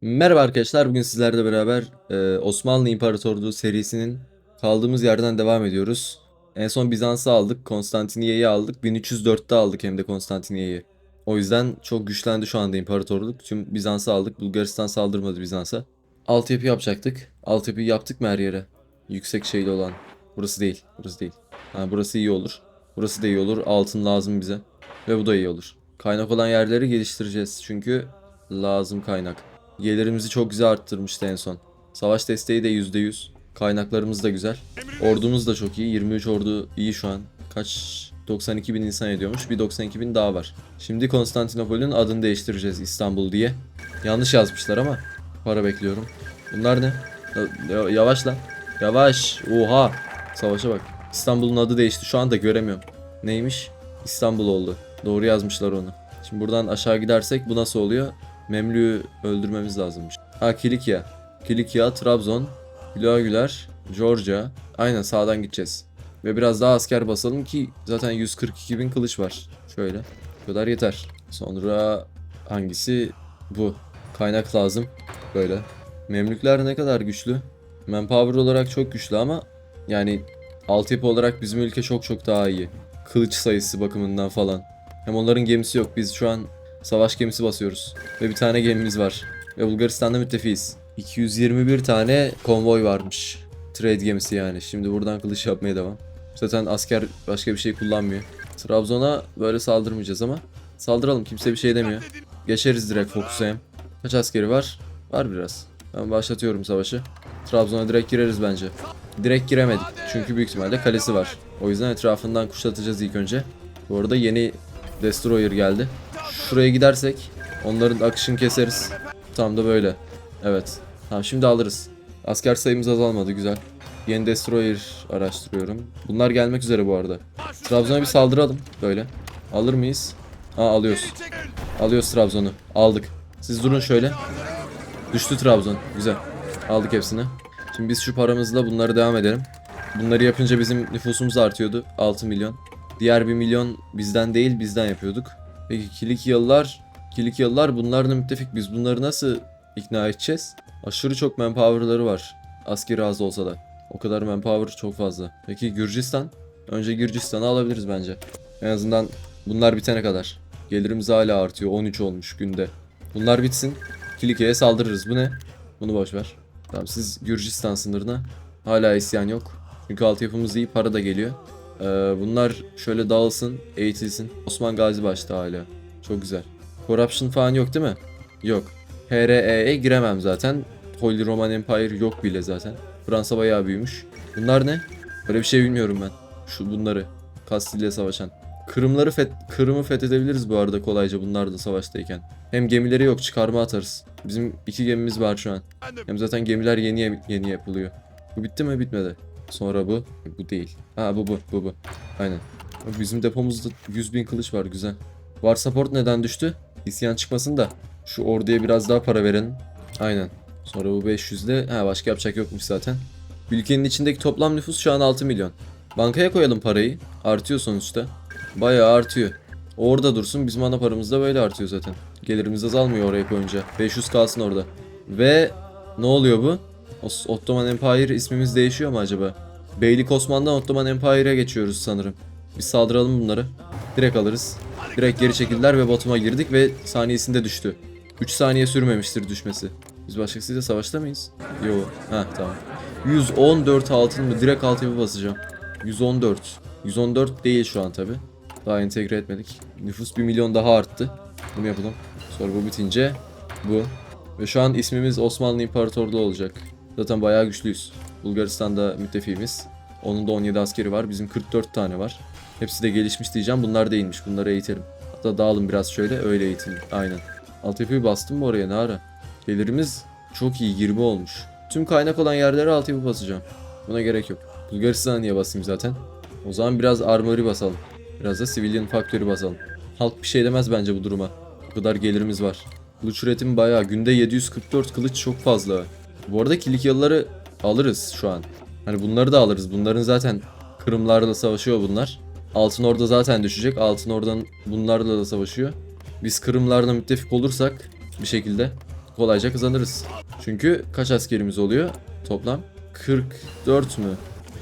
Merhaba arkadaşlar, bugün sizlerle beraber e, Osmanlı İmparatorluğu serisinin kaldığımız yerden devam ediyoruz. En son Bizans'ı aldık, Konstantiniyye'yi aldık, 1304'te aldık hem de Konstantiniyye'yi. O yüzden çok güçlendi şu anda imparatorluk. Tüm Bizans'ı aldık, Bulgaristan saldırmadı Bizans'a. Altyapı yapacaktık. Altyapıyı yaptık mı her yere? Yüksek şeyli olan. Burası değil, burası değil. Ha, burası iyi olur. Burası da iyi olur, altın lazım bize. Ve bu da iyi olur. Kaynak olan yerleri geliştireceğiz çünkü lazım kaynak. Gelirimizi çok güzel arttırmıştı en son. Savaş desteği de %100. Kaynaklarımız da güzel. Ordumuz da çok iyi. 23 ordu iyi şu an. Kaç? 92 bin insan ediyormuş. Bir 92 bin daha var. Şimdi Konstantinopol'ün adını değiştireceğiz İstanbul diye. Yanlış yazmışlar ama para bekliyorum. Bunlar ne? Ya- ya- yavaş lan. Yavaş. Oha. Savaşa bak. İstanbul'un adı değişti. Şu anda göremiyorum. Neymiş? İstanbul oldu. Doğru yazmışlar onu. Şimdi buradan aşağı gidersek bu nasıl oluyor? Memlü'yü öldürmemiz lazımmış. Ha Kilikya. Kilikya, Trabzon, Güler, Georgia. Aynen sağdan gideceğiz. Ve biraz daha asker basalım ki zaten 142 bin kılıç var. Şöyle. Bu kadar yeter. Sonra hangisi? Bu. Kaynak lazım. Böyle. Memlükler ne kadar güçlü? Manpower olarak çok güçlü ama yani altyapı olarak bizim ülke çok çok daha iyi. Kılıç sayısı bakımından falan. Hem onların gemisi yok. Biz şu an savaş gemisi basıyoruz. Ve bir tane gemimiz var. Ve Bulgaristan'da müttefiyiz. 221 tane konvoy varmış. Trade gemisi yani. Şimdi buradan kılıç yapmaya devam. Zaten asker başka bir şey kullanmıyor. Trabzon'a böyle saldırmayacağız ama saldıralım kimse bir şey demiyor. Geçeriz direkt Focus'a. Kaç askeri var? Var biraz. Ben başlatıyorum savaşı. Trabzon'a direkt gireriz bence. Direkt giremedik. Çünkü büyük ihtimalle kalesi var. O yüzden etrafından kuşatacağız ilk önce. Bu arada yeni Destroyer geldi. Şuraya gidersek onların akışını keseriz. Tam da böyle. Evet. Tamam şimdi alırız. Asker sayımız azalmadı güzel. Yeni Destroyer araştırıyorum. Bunlar gelmek üzere bu arada. Trabzon'a bir saldıralım böyle. Alır mıyız? Aa alıyoruz. Alıyoruz Trabzon'u. Aldık. Siz durun şöyle. Düştü Trabzon. Güzel. Aldık hepsini. Şimdi biz şu paramızla bunları devam edelim. Bunları yapınca bizim nüfusumuz artıyordu. 6 milyon. Diğer 1 milyon bizden değil bizden yapıyorduk. Peki Kilikyalılar, Kilikyalılar bunlarla müttefik. Biz bunları nasıl ikna edeceğiz? Aşırı çok manpower'ları var. Askeri az olsa da. O kadar manpower çok fazla. Peki Gürcistan? Önce Gürcistan'ı alabiliriz bence. En azından bunlar bitene kadar. Gelirimiz hala artıyor. 13 olmuş günde. Bunlar bitsin. Kilikya'ya saldırırız. Bu ne? Bunu boş ver. Tamam siz Gürcistan sınırına. Hala isyan yok. Çünkü altyapımız iyi. Para da geliyor. Ee, bunlar şöyle dağılsın, eğitilsin. Osman Gazi başta hala. Çok güzel. Corruption falan yok değil mi? Yok. HRE'ye giremem zaten. Holy Roman Empire yok bile zaten. Fransa bayağı büyümüş. Bunlar ne? Böyle bir şey bilmiyorum ben. Şu bunları. Kastilya savaşan. Kırımları feth Kırım'ı fethedebiliriz bu arada kolayca bunlar da savaştayken. Hem gemileri yok çıkarma atarız. Bizim iki gemimiz var şu an. Hem zaten gemiler yeni yeni yapılıyor. Bu bitti mi? Bitmedi. Sonra bu. Bu değil. Ha bu bu bu bu. Aynen. Bizim depomuzda 100 bin kılıç var güzel. Var support neden düştü? İsyan çıkmasın da. Şu orduya biraz daha para verin. Aynen. Sonra bu 500'de ha başka yapacak yokmuş zaten. Ülkenin içindeki toplam nüfus şu an 6 milyon. Bankaya koyalım parayı. Artıyor sonuçta. Bayağı artıyor. Orada dursun bizim ana paramız da böyle artıyor zaten. Gelirimiz azalmıyor oraya koyunca. 500 kalsın orada. Ve ne oluyor bu? Ottoman Empire ismimiz değişiyor mu acaba? Beylik Osman'dan Ottoman Empire'e geçiyoruz sanırım. Biz saldıralım bunları. Direkt alırız. Direkt geri çekildiler ve Batum'a girdik ve saniyesinde düştü. 3 saniye sürmemiştir düşmesi. Biz başkasıyla savaşta mıyız? Yo. Ha tamam. 114 altın mı? Direkt altyapı basacağım. 114. 114 değil şu an tabi. Daha entegre etmedik. Nüfus 1 milyon daha arttı. Bunu yapalım. Sonra bu bitince bu. Ve şu an ismimiz Osmanlı İmparatorluğu olacak. Zaten bayağı güçlüyüz. Bulgaristan'da müttefiğimiz. Onun da 17 askeri var. Bizim 44 tane var. Hepsi de gelişmiş diyeceğim. Bunlar değilmiş. Bunları eğitelim. Hatta dağılın biraz şöyle. Öyle eğitelim. Aynen. Altyapıyı bastım mı oraya ne ara? Gelirimiz çok iyi. 20 olmuş. Tüm kaynak olan yerlere altyapı basacağım. Buna gerek yok. Bulgaristan'a niye basayım zaten? O zaman biraz armory basalım. Biraz da civilian faktörü basalım. Halk bir şey demez bence bu duruma. O kadar gelirimiz var. Kılıç üretimi bayağı. Günde 744 kılıç çok fazla. Bu arada Kilikyalıları alırız şu an. Hani bunları da alırız. Bunların zaten Kırımlarla savaşıyor bunlar. Altın Orda zaten düşecek. Altın Ordan bunlarla da savaşıyor. Biz Kırımlarla müttefik olursak bir şekilde kolayca kazanırız. Çünkü kaç askerimiz oluyor toplam? 44 mü?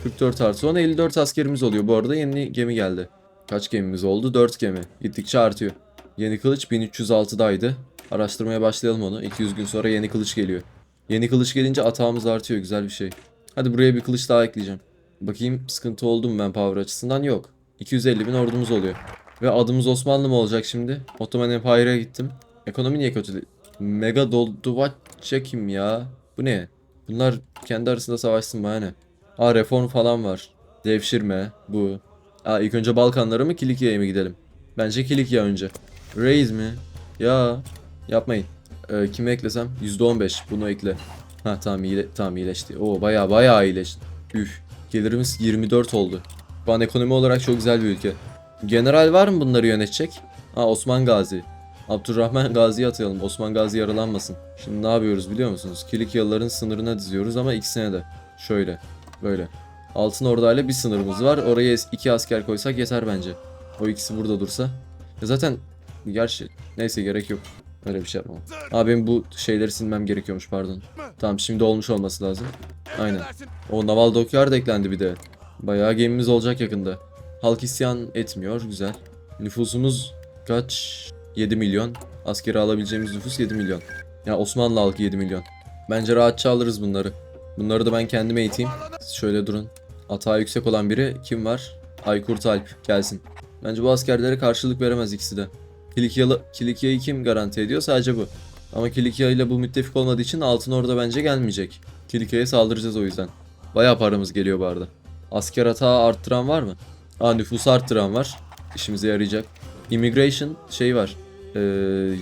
44 artı 10 54 askerimiz oluyor. Bu arada yeni gemi geldi. Kaç gemimiz oldu? 4 gemi. Gittikçe artıyor. Yeni kılıç 1306'daydı. Araştırmaya başlayalım onu. 200 gün sonra yeni kılıç geliyor. Yeni kılıç gelince atağımız artıyor. Güzel bir şey. Hadi buraya bir kılıç daha ekleyeceğim. Bakayım sıkıntı oldu mu ben power açısından? Yok. 250 bin ordumuz oluyor. Ve adımız Osmanlı mı olacak şimdi? Ottoman Empire'a gittim. Ekonomi niye kötü? Mega Dolduvaçya kim ya? Bu ne? Bunlar kendi arasında savaşsın bana ne? Aa reform falan var. Devşirme bu. Aa ilk önce Balkanlara mı Kilikya'ya mı gidelim? Bence Kilikya önce. Raise mi? Ya yapmayın. Ee, kimi eklesem? %15 bunu ekle. Ha tamam iyile tamam iyileşti. Oo baya baya iyileşti. Üf. Gelirimiz 24 oldu. Şu an ekonomi olarak çok güzel bir ülke. General var mı bunları yönetecek? Ha Osman Gazi. Abdurrahman Gazi'yi atayalım. Osman Gazi yaralanmasın. Şimdi ne yapıyoruz biliyor musunuz? Kilikyalıların sınırına diziyoruz ama ikisine de. Şöyle. Böyle. Altın ordayla bir sınırımız var. Oraya iki asker koysak yeter bence. O ikisi burada dursa. Ya zaten gerçi neyse gerek yok. Öyle bir şey yapmam. Abi benim bu şeyleri silmem gerekiyormuş pardon. Tamam şimdi olmuş olması lazım. Aynen. O naval dokyard eklendi bir de. Bayağı gemimiz olacak yakında. Halk isyan etmiyor. Güzel. Nüfusumuz kaç? 7 milyon. Askeri alabileceğimiz nüfus 7 milyon. Ya Osmanlı halkı 7 milyon. Bence rahatça alırız bunları. Bunları da ben kendim eğiteyim. Şöyle durun. Atağı yüksek olan biri kim var? Aykurt Alp gelsin. Bence bu askerlere karşılık veremez ikisi de. Kilikya'yı kim garanti ediyor? Sadece bu. Ama Kilikya ile bu müttefik olmadığı için Altın Orda bence gelmeyecek. Kilikya'ya saldıracağız o yüzden. Bayağı paramız geliyor bu arada. Asker hata arttıran var mı? Aa nüfusu arttıran var. İşimize yarayacak. Immigration şey var. Ee,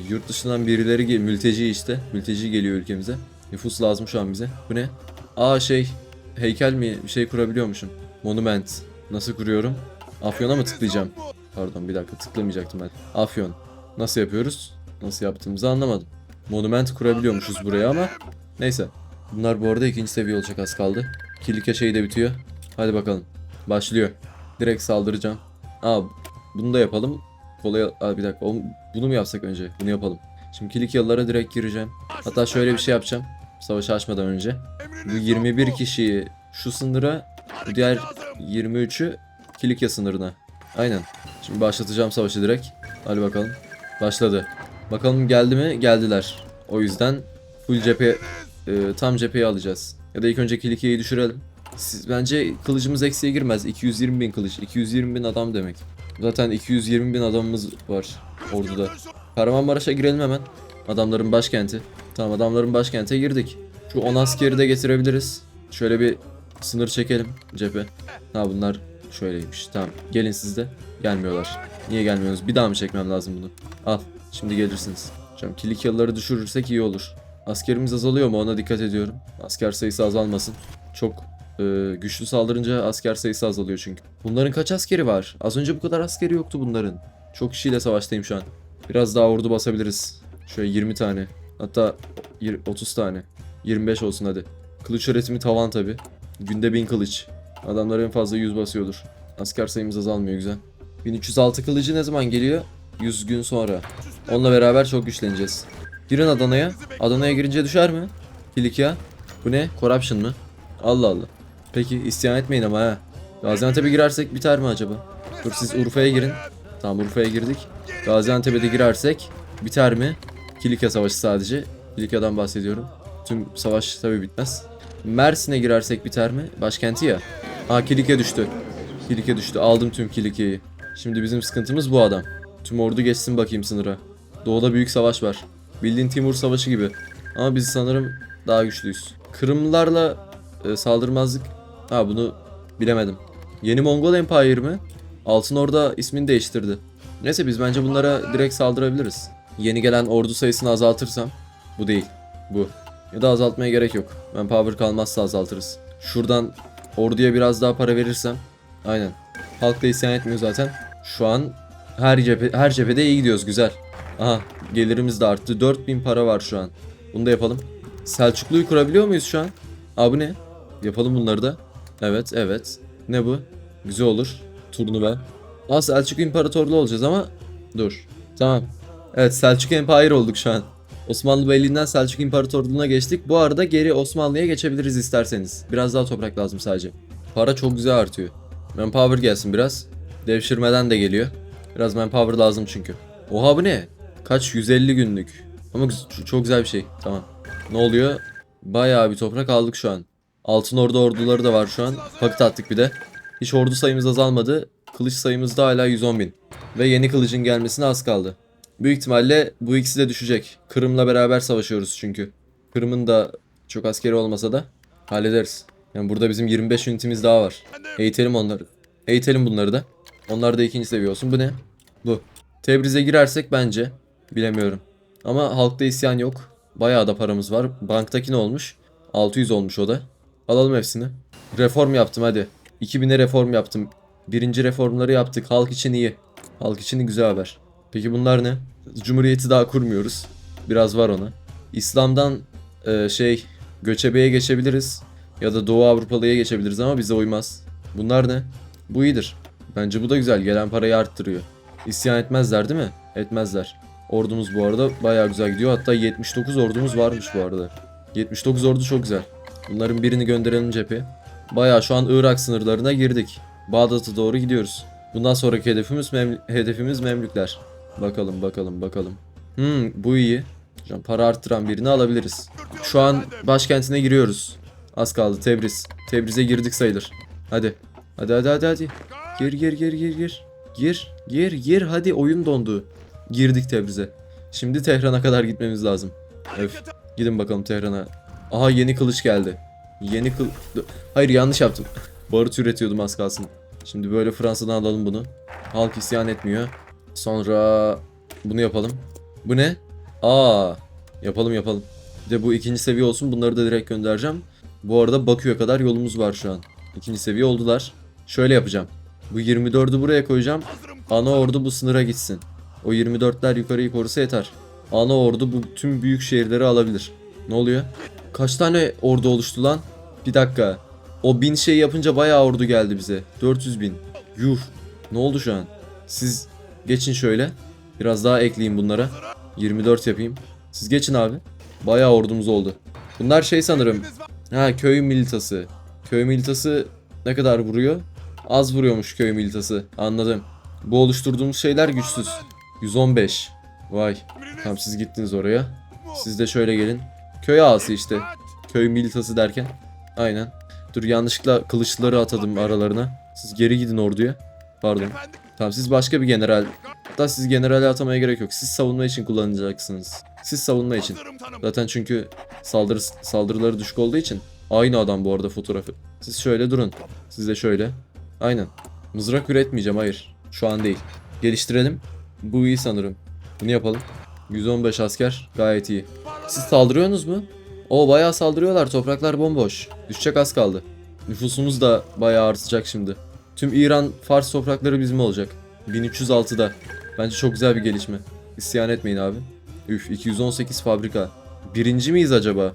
yurt dışından birileri mülteci işte. Mülteci geliyor ülkemize. Nüfus lazım şu an bize. Bu ne? Aa şey heykel mi bir şey kurabiliyormuşum. Monument. Nasıl kuruyorum? Afyon'a mı tıklayacağım? Pardon bir dakika tıklamayacaktım ben. Afyon. Nasıl yapıyoruz? Nasıl yaptığımızı anlamadım. Monument kurabiliyormuşuz buraya ama neyse. Bunlar bu arada ikinci seviye olacak az kaldı. Kilike şeyi de bitiyor. Hadi bakalım. Başlıyor. Direkt saldıracağım. Aa bunu da yapalım. Kolay Aa, bir dakika. Bunu mu yapsak önce? Bunu yapalım. Şimdi Kilikyalılara direkt gireceğim. Hatta şöyle bir şey yapacağım. Savaşı açmadan önce. Bu 21 kişiyi şu sınıra, bu diğer 23'ü Kilikya sınırına. Aynen. Şimdi başlatacağım savaşı direkt. Hadi bakalım. Başladı. Bakalım geldi mi? Geldiler. O yüzden full cephe e, tam cepheyi alacağız. Ya da ilk önce Kilikya'yı düşürelim. Siz, bence kılıcımız eksiye girmez. 220 bin kılıç. 220 bin adam demek. Zaten 220 bin adamımız var orduda. Kahramanmaraş'a girelim hemen. Adamların başkenti. Tamam adamların başkente girdik. Şu 10 askeri de getirebiliriz. Şöyle bir sınır çekelim cephe. Ha bunlar şöyleymiş. Tamam gelin siz de. Gelmiyorlar. Niye gelmiyorsunuz? Bir daha mı çekmem lazım bunu? Al. Şimdi gelirsiniz. Canım Kilikyalıları düşürürsek iyi olur. Askerimiz azalıyor mu ona dikkat ediyorum. Asker sayısı azalmasın. Çok e, güçlü saldırınca asker sayısı azalıyor çünkü. Bunların kaç askeri var? Az önce bu kadar askeri yoktu bunların. Çok kişiyle savaştayım şu an. Biraz daha ordu basabiliriz. Şöyle 20 tane. Hatta yir- 30 tane. 25 olsun hadi. Kılıç üretimi tavan tabi. Günde 1000 kılıç. Adamlar en fazla 100 basıyordur. Asker sayımız azalmıyor güzel. 1306 kılıcı ne zaman geliyor? 100 gün sonra. Onunla beraber çok güçleneceğiz. Girin Adana'ya. Adana'ya girince düşer mi? Kilikya. Bu ne? Corruption mı? Allah Allah. Peki isyan etmeyin ama ha. Gaziantep'e girersek biter mi acaba? Dur siz Urfa'ya girin. Tamam Urfa'ya girdik. Gaziantep'e de girersek biter mi? Kilikya Savaşı sadece. Kilikya'dan bahsediyorum. Tüm savaş tabi bitmez. Mersin'e girersek biter mi? Başkenti ya. Aa Kilikya düştü. Kilikya düştü. Aldım tüm Kilikya'yı. Şimdi bizim sıkıntımız bu adam. Tüm ordu geçsin bakayım sınıra. Doğuda büyük savaş var. Bildiğin Timur Savaşı gibi. Ama biz sanırım daha güçlüyüz. Kırımlılarla e, saldırmazlık. Ha bunu bilemedim. Yeni Mongol Empire mi? Altın Orda ismini değiştirdi. Neyse biz bence bunlara direkt saldırabiliriz. Yeni gelen ordu sayısını azaltırsam. Bu değil. Bu. Ya da azaltmaya gerek yok. Ben power kalmazsa azaltırız. Şuradan orduya biraz daha para verirsem. Aynen. Halk da isyan etmiyor zaten. Şu an her cephe, her cephede iyi gidiyoruz güzel. Aha gelirimiz de arttı. 4000 para var şu an. Bunu da yapalım. Selçuklu'yu kurabiliyor muyuz şu an? Aa bu ne? Yapalım bunları da. Evet evet. Ne bu? Güzel olur. Turnuva. Aa Selçuk İmparatorluğu olacağız ama dur. Tamam. Evet Selçuk Empire olduk şu an. Osmanlı Beyliği'nden Selçuk İmparatorluğu'na geçtik. Bu arada geri Osmanlı'ya geçebiliriz isterseniz. Biraz daha toprak lazım sadece. Para çok güzel artıyor. Manpower gelsin biraz. Devşirmeden de geliyor. Biraz manpower lazım çünkü. Oha bu ne? Kaç? 150 günlük. Ama çok güzel bir şey. Tamam. Ne oluyor? Bayağı bir toprak aldık şu an. Altın Ordu orduları da var şu an. Paket attık bir de. Hiç ordu sayımız azalmadı. Kılıç sayımız da hala 110 bin. Ve yeni kılıcın gelmesine az kaldı. Büyük ihtimalle bu ikisi de düşecek. Kırım'la beraber savaşıyoruz çünkü. Kırım'ın da çok askeri olmasa da hallederiz. Yani burada bizim 25 ünitimiz daha var. Eğitelim onları. Eğitelim bunları da. Onlar da ikinci seviye olsun. Bu ne? Bu. Tebriz'e girersek bence. Bilemiyorum. Ama halkta isyan yok. Bayağı da paramız var. Banktaki ne olmuş? 600 olmuş o da. Alalım hepsini. Reform yaptım hadi. 2000'e reform yaptım. Birinci reformları yaptık. Halk için iyi. Halk için güzel haber. Peki bunlar ne? Cumhuriyeti daha kurmuyoruz. Biraz var ona. İslam'dan e, şey göçebeye geçebiliriz. Ya da Doğu Avrupalı'ya geçebiliriz ama bize uymaz. Bunlar ne? Bu iyidir. Bence bu da güzel. Gelen parayı arttırıyor. İsyan etmezler değil mi? Etmezler. Ordumuz bu arada bayağı güzel gidiyor. Hatta 79 ordumuz varmış bu arada. 79 ordu çok güzel. Bunların birini gönderelim cepheye. Bayağı şu an Irak sınırlarına girdik. Bağdat'a doğru gidiyoruz. Bundan sonraki hedefimiz Mem- hedefimiz Memlükler. Bakalım bakalım bakalım. Hmm bu iyi. Para arttıran birini alabiliriz. Şu an başkentine giriyoruz. Az kaldı Tebriz. Tebriz'e girdik sayılır. Hadi. Hadi hadi hadi hadi. Gir gir gir gir gir. Gir gir gir hadi oyun dondu. Girdik Tebriz'e. Şimdi Tehran'a kadar gitmemiz lazım. Öf. Gidin bakalım Tehran'a. Aha yeni kılıç geldi. Yeni kıl... Hayır yanlış yaptım. Barut üretiyordum az kalsın. Şimdi böyle Fransa'dan alalım bunu. Halk isyan etmiyor. Sonra bunu yapalım. Bu ne? Aa, yapalım yapalım. Bir de bu ikinci seviye olsun. Bunları da direkt göndereceğim. Bu arada Bakü'ye kadar yolumuz var şu an. İkinci seviye oldular. Şöyle yapacağım. Bu 24'ü buraya koyacağım. Ana ordu bu sınıra gitsin. O 24'ler yukarıyı korusa yeter. Ana ordu bu tüm büyük şehirleri alabilir. Ne oluyor? Kaç tane ordu oluştu lan? Bir dakika. O bin şey yapınca bayağı ordu geldi bize. 400 bin. Yuh. Ne oldu şu an? Siz geçin şöyle. Biraz daha ekleyeyim bunlara. 24 yapayım. Siz geçin abi. Bayağı ordumuz oldu. Bunlar şey sanırım. Ha köy militası. Köy militası ne kadar vuruyor? Az vuruyormuş köy militası. Anladım. Bu oluşturduğumuz şeyler güçsüz. 115. Vay. Tamam siz gittiniz oraya. Siz de şöyle gelin. Köy ağası işte. Köy militası derken. Aynen. Dur yanlışlıkla kılıçları atadım aralarına. Siz geri gidin orduya. Pardon. Tamam siz başka bir general. Hatta siz generale atamaya gerek yok. Siz savunma için kullanacaksınız. Siz savunma için. Zaten çünkü saldırı saldırıları düşük olduğu için. Aynı adam bu arada fotoğrafı. Siz şöyle durun. Siz de şöyle. Aynen. Mızrak üretmeyeceğim hayır. Şu an değil. Geliştirelim. Bu iyi sanırım. Bunu yapalım. 115 asker gayet iyi. Siz saldırıyorsunuz mu? O bayağı saldırıyorlar. Topraklar bomboş. Düşecek az kaldı. Nüfusumuz da bayağı artacak şimdi. Tüm İran, Fars toprakları bizim olacak. 1306'da. Bence çok güzel bir gelişme. İsyan etmeyin abi. Üf 218 fabrika. Birinci miyiz acaba?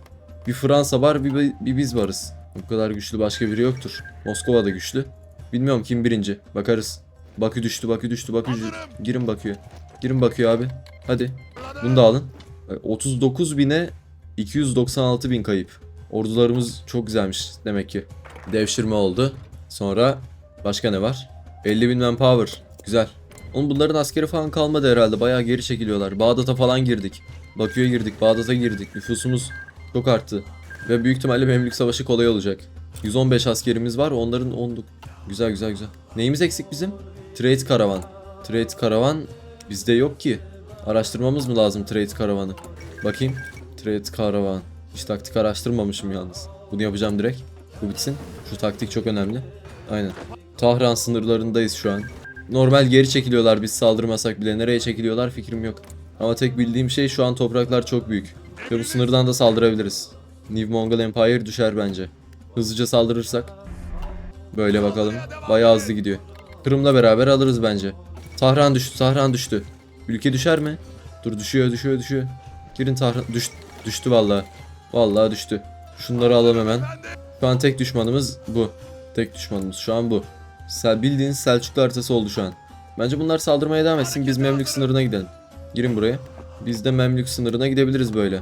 Bir Fransa var bir, bir biz varız. Bu kadar güçlü başka biri yoktur. Moskova da güçlü. Bilmiyorum kim birinci. Bakarız. Bakü düştü, Bakü düştü, Bakü düştü. Girin Bakü'ye. Girin Bakü'ye abi. Hadi. Bunu da alın. 39 bine 296 bin kayıp. Ordularımız çok güzelmiş demek ki. Devşirme oldu. Sonra başka ne var? 50 bin manpower. Güzel. Oğlum bunların askeri falan kalmadı herhalde. Bayağı geri çekiliyorlar. Bağdat'a falan girdik. Bakü'ye girdik. Bağdat'a girdik. Nüfusumuz çok arttı. Ve büyük ihtimalle Memlük Savaşı kolay olacak. 115 askerimiz var. Onların 10'luk. Güzel güzel güzel. Neyimiz eksik bizim? Trade karavan. Trade karavan bizde yok ki. Araştırmamız mı lazım trade karavanı? Bakayım. Trade karavan. Hiç taktik araştırmamışım yalnız. Bunu yapacağım direkt. Bu bitsin. Şu taktik çok önemli. Aynen. Tahran sınırlarındayız şu an. Normal geri çekiliyorlar biz saldırmasak bile. Nereye çekiliyorlar fikrim yok. Ama tek bildiğim şey şu an topraklar çok büyük. Ve bu sınırdan da saldırabiliriz. New Mongol Empire düşer bence. Hızlıca saldırırsak. Böyle bakalım. Bayağı hızlı gidiyor. Kırım'la beraber alırız bence. Tahran düştü, Tahran düştü. Ülke düşer mi? Dur düşüyor, düşüyor, düşüyor. Girin Tahran düş, düştü vallahi. Vallahi düştü. Şunları alalım hemen. Şu an tek düşmanımız bu. Tek düşmanımız şu an bu. Bildiğiniz Selçuklu haritası oldu şu an. Bence bunlar saldırmaya devam etsin. Biz Memlük sınırına gidelim. Girin buraya. Biz de Memlük sınırına gidebiliriz böyle.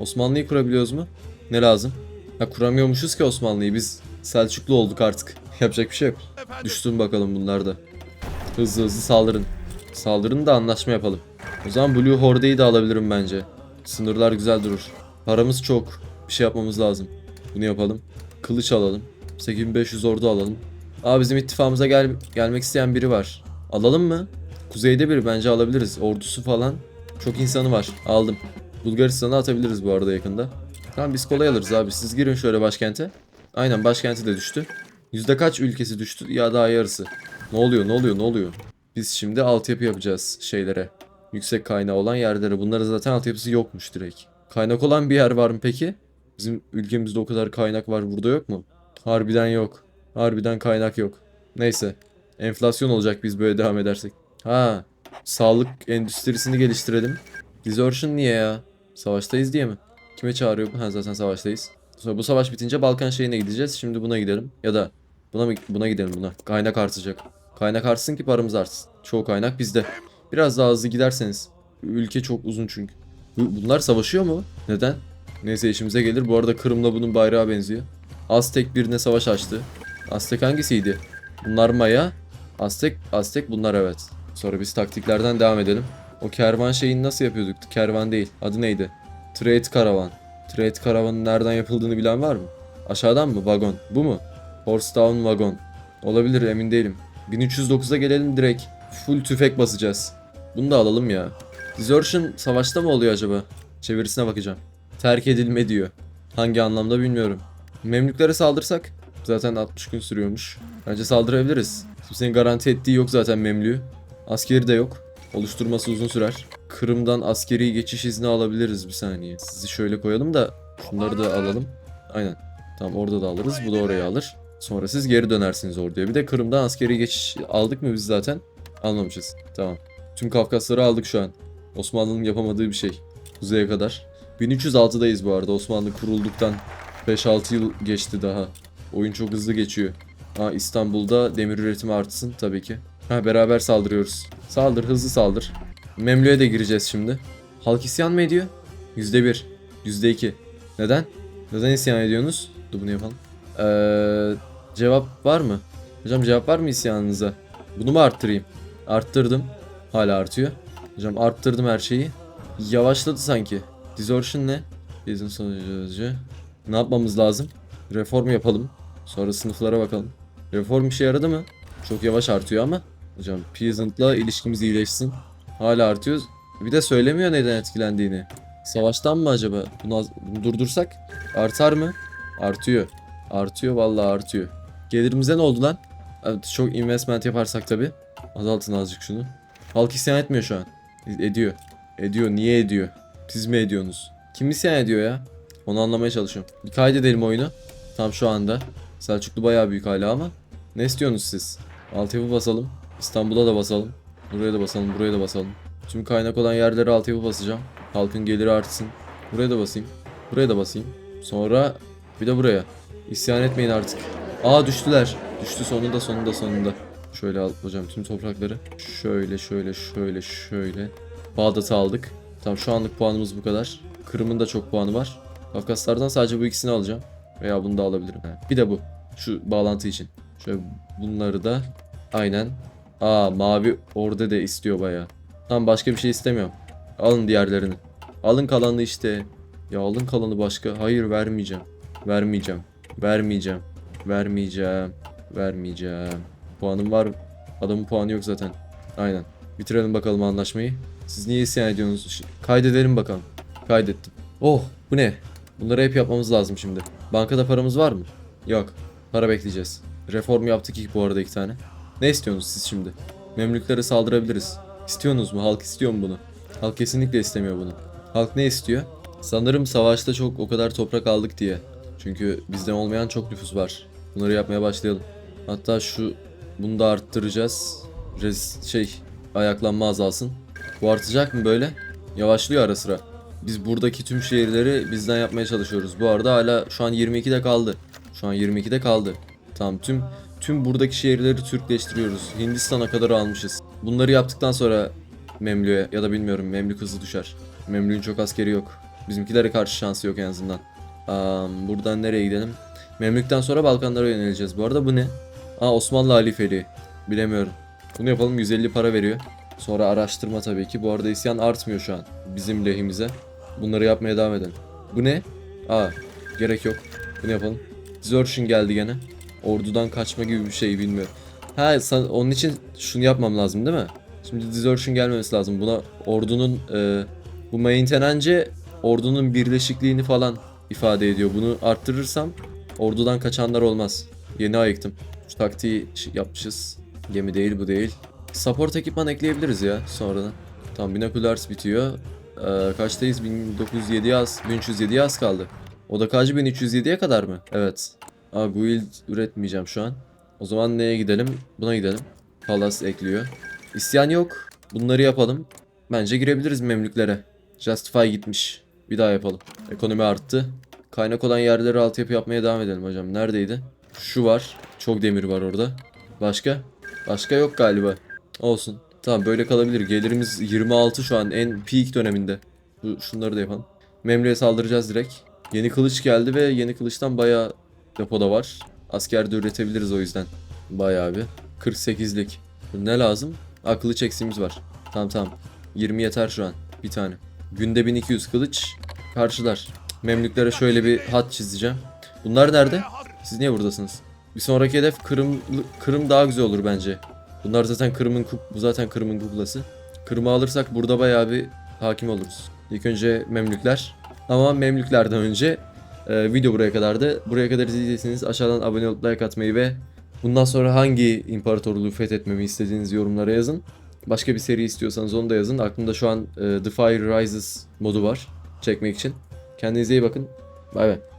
Osmanlı'yı kurabiliyoruz mu? Ne lazım? Ha kuramıyormuşuz ki Osmanlı'yı. Biz Selçuklu olduk artık. Yapacak bir şey yok. Düştün bakalım bunlar da. Hızlı hızlı saldırın. Saldırın da anlaşma yapalım. O zaman Blue Horde'yi de alabilirim bence. Sınırlar güzel durur. Paramız çok. Bir şey yapmamız lazım. Bunu yapalım. Kılıç alalım. 8500 ordu alalım. Aa bizim ittifakımıza gel gelmek isteyen biri var. Alalım mı? Kuzeyde biri bence alabiliriz. Ordusu falan. Çok insanı var. Aldım. Bulgaristan'a atabiliriz bu arada yakında. Tamam biz kolay alırız abi. Siz girin şöyle başkente. Aynen başkenti de düştü. Yüzde kaç ülkesi düştü? Ya daha yarısı. Ne oluyor ne oluyor ne oluyor? Biz şimdi altyapı yapacağız şeylere. Yüksek kaynağı olan yerlere. Bunların zaten altyapısı yokmuş direkt. Kaynak olan bir yer var mı peki? Bizim ülkemizde o kadar kaynak var burada yok mu? Harbiden yok. Harbiden kaynak yok. Neyse. Enflasyon olacak biz böyle devam edersek. Ha. Sağlık endüstrisini geliştirelim. Desertion niye ya? Savaştayız diye mi? Kime çağırıyor? Ha zaten savaştayız. Sonra bu savaş bitince Balkan şeyine gideceğiz. Şimdi buna gidelim. Ya da buna mı buna gidelim buna. Kaynak artacak. Kaynak artsın ki paramız artsın. Çoğu kaynak bizde. Biraz daha hızlı giderseniz. Ülke çok uzun çünkü. Bu- Bunlar savaşıyor mu? Neden? Neyse işimize gelir. Bu arada Kırım'da bunun bayrağı benziyor. Aztek birine savaş açtı. Aztek hangisiydi? Bunlar Maya. Aztek, Aztek bunlar evet. Sonra biz taktiklerden devam edelim. O kervan şeyini nasıl yapıyorduk? Kervan değil. Adı neydi? Trade karavan. Trade karavanın nereden yapıldığını bilen var mı? Aşağıdan mı? Vagon. Bu mu? Horse Town vagon. Olabilir emin değilim. 1309'a gelelim direkt. Full tüfek basacağız. Bunu da alalım ya. Desertion savaşta mı oluyor acaba? Çevirisine bakacağım. Terk edilme diyor. Hangi anlamda bilmiyorum. Memlüklere saldırsak zaten 60 gün sürüyormuş. Bence saldırabiliriz. Kimsenin garanti ettiği yok zaten Memlüğü. Askeri de yok. Oluşturması uzun sürer. Kırım'dan askeri geçiş izni alabiliriz bir saniye. Sizi şöyle koyalım da şunları da alalım. Aynen. Tamam orada da alırız. Bu da oraya alır. Sonra siz geri dönersiniz orduya. Bir de Kırım'dan askeri geçiş aldık mı biz zaten? Almamışız. Tamam. Tüm Kafkasları aldık şu an. Osmanlı'nın yapamadığı bir şey. Kuzeye kadar. 1306'dayız bu arada. Osmanlı kurulduktan 5-6 yıl geçti daha. Oyun çok hızlı geçiyor. Ha İstanbul'da demir üretimi artsın tabii ki. Ha beraber saldırıyoruz. Saldır hızlı saldır. Memlü'ye de gireceğiz şimdi. Halk isyan mı ediyor? %1. %2. Neden? Neden isyan ediyorsunuz? Dur bunu yapalım. Ee, cevap var mı? Hocam cevap var mı isyanınıza? Bunu mu arttırayım? Arttırdım. Hala artıyor. Hocam arttırdım her şeyi. Yavaşladı sanki. Desertion ne? Bizim sonucu. Ne yapmamız lazım? Reform yapalım. Sonra sınıflara bakalım. Reform işe yaradı mı? Çok yavaş artıyor ama. Hocam Peasant'la ilişkimiz iyileşsin. Hala artıyor. Bir de söylemiyor neden etkilendiğini. Savaştan mı acaba? Bunu, bunu durdursak artar mı? Artıyor. Artıyor vallahi artıyor. Gelirimize ne oldu lan? Evet, çok investment yaparsak tabi. Azaltın azıcık şunu. Halk isyan etmiyor şu an. Ediyor. Ediyor. Niye ediyor? Siz mi ediyorsunuz? Kim isyan ediyor ya? Onu anlamaya çalışıyorum. Bir kaydedelim oyunu. Tam şu anda. Selçuklu bayağı büyük hala ama. Ne istiyorsunuz siz? Altyapı basalım. İstanbul'a da basalım. Buraya da basalım, buraya da basalım. Tüm kaynak olan yerlere altyapı basacağım. Halkın geliri artsın. Buraya da basayım. Buraya da basayım. Sonra bir de buraya. İsyan etmeyin artık. Aa düştüler. Düştü sonunda sonunda sonunda. Şöyle al hocam tüm toprakları. Şöyle şöyle şöyle şöyle. Bağdat'ı aldık. Tamam şu anlık puanımız bu kadar. Kırım'ın da çok puanı var. Kafkaslardan sadece bu ikisini alacağım. Veya bunu da alabilirim. Bir de bu. Şu bağlantı için. Şöyle bunları da aynen. Aa mavi orada da istiyor bayağı. Tamam başka bir şey istemiyorum. Alın diğerlerini. Alın kalanı işte. Ya alın kalanı başka. Hayır vermeyeceğim. Vermeyeceğim. Vermeyeceğim. Vermeyeceğim. Vermeyeceğim. Puanım var. Adamın puanı yok zaten. Aynen. Bitirelim bakalım anlaşmayı. Siz niye isyan ediyorsunuz? Kaydedelim bakalım. Kaydettim. Oh bu ne? Bunları hep yapmamız lazım şimdi. Bankada paramız var mı? Yok. Para bekleyeceğiz. Reform yaptık ilk bu arada iki tane. Ne istiyorsunuz siz şimdi? Memlüklere saldırabiliriz. İstiyorsunuz mu? Halk istiyor mu bunu? Halk kesinlikle istemiyor bunu. Halk ne istiyor? Sanırım savaşta çok o kadar toprak aldık diye. Çünkü bizden olmayan çok nüfus var. Bunları yapmaya başlayalım. Hatta şu bunu da arttıracağız. Rez, şey ayaklanma azalsın. Bu artacak mı böyle? Yavaşlıyor ara sıra. Biz buradaki tüm şehirleri bizden yapmaya çalışıyoruz. Bu arada hala şu an 22'de kaldı. Şu an 22'de kaldı. Tamam tüm tüm buradaki şehirleri Türkleştiriyoruz. Hindistan'a kadar almışız. Bunları yaptıktan sonra Memlük'e ya da bilmiyorum Memlük hızlı düşer. Memlük'ün çok askeri yok. Bizimkilere karşı şansı yok en azından. Am, buradan nereye gidelim? Memlük'ten sonra Balkanlara yöneleceğiz. Bu arada bu ne? Aa Osmanlı halifeliği. Bilemiyorum. Bunu yapalım 150 para veriyor. Sonra araştırma tabii ki. Bu arada isyan artmıyor şu an. Bizim lehimize. Bunları yapmaya devam edelim. Bu ne? Aa gerek yok. Bunu yapalım. Desertion geldi gene. Ordudan kaçma gibi bir şey bilmiyorum. Ha san- onun için şunu yapmam lazım değil mi? Şimdi desertion gelmemesi lazım. Buna ordunun e, bu maintenance ordunun birleşikliğini falan ifade ediyor. Bunu arttırırsam ordudan kaçanlar olmaz. Yeni ayıktım. Şu taktiği yapmışız. Gemi değil bu değil. Support ekipman ekleyebiliriz ya sonradan. Tamam binoculars bitiyor. Ee, kaçtayız? 1907'ye az, 1307'ye az kaldı. O da kaçı 1307'ye kadar mı? Evet. Abi build üretmeyeceğim şu an. O zaman neye gidelim? Buna gidelim. Palace ekliyor. İsyan yok. Bunları yapalım. Bence girebiliriz Memlüklere. Justify gitmiş. Bir daha yapalım. Ekonomi arttı. Kaynak olan yerlere altyapı yapmaya devam edelim hocam. Neredeydi? Şu var. Çok demir var orada. Başka? Başka yok galiba. Olsun. Tamam böyle kalabilir. Gelirimiz 26 şu an en peak döneminde. Bu, şunları da yapalım. Memlü'ye saldıracağız direkt. Yeni kılıç geldi ve yeni kılıçtan bayağı depoda var. Asker de üretebiliriz o yüzden. Bayağı bir. 48'lik. Ne lazım? Aa, kılıç eksiğimiz var. Tamam tamam. 20 yeter şu an. Bir tane. Günde 1200 kılıç karşılar. Memlüklere şöyle bir hat çizeceğim. Bunlar nerede? Siz niye buradasınız? Bir sonraki hedef Kırım, Kırım daha güzel olur bence. Bunlar zaten Kırım'ın bu zaten Kırım'ın kuklası. Kırım'ı alırsak burada bayağı bir hakim oluruz. İlk önce Memlükler. Ama Memlüklerden önce e, video buraya kadardı. Buraya kadar izlediyseniz aşağıdan abone olup like atmayı ve bundan sonra hangi imparatorluğu fethetmemi istediğiniz yorumlara yazın. Başka bir seri istiyorsanız onu da yazın. Aklımda şu an e, The Fire Rises modu var çekmek için. Kendinize iyi bakın. Bay bay.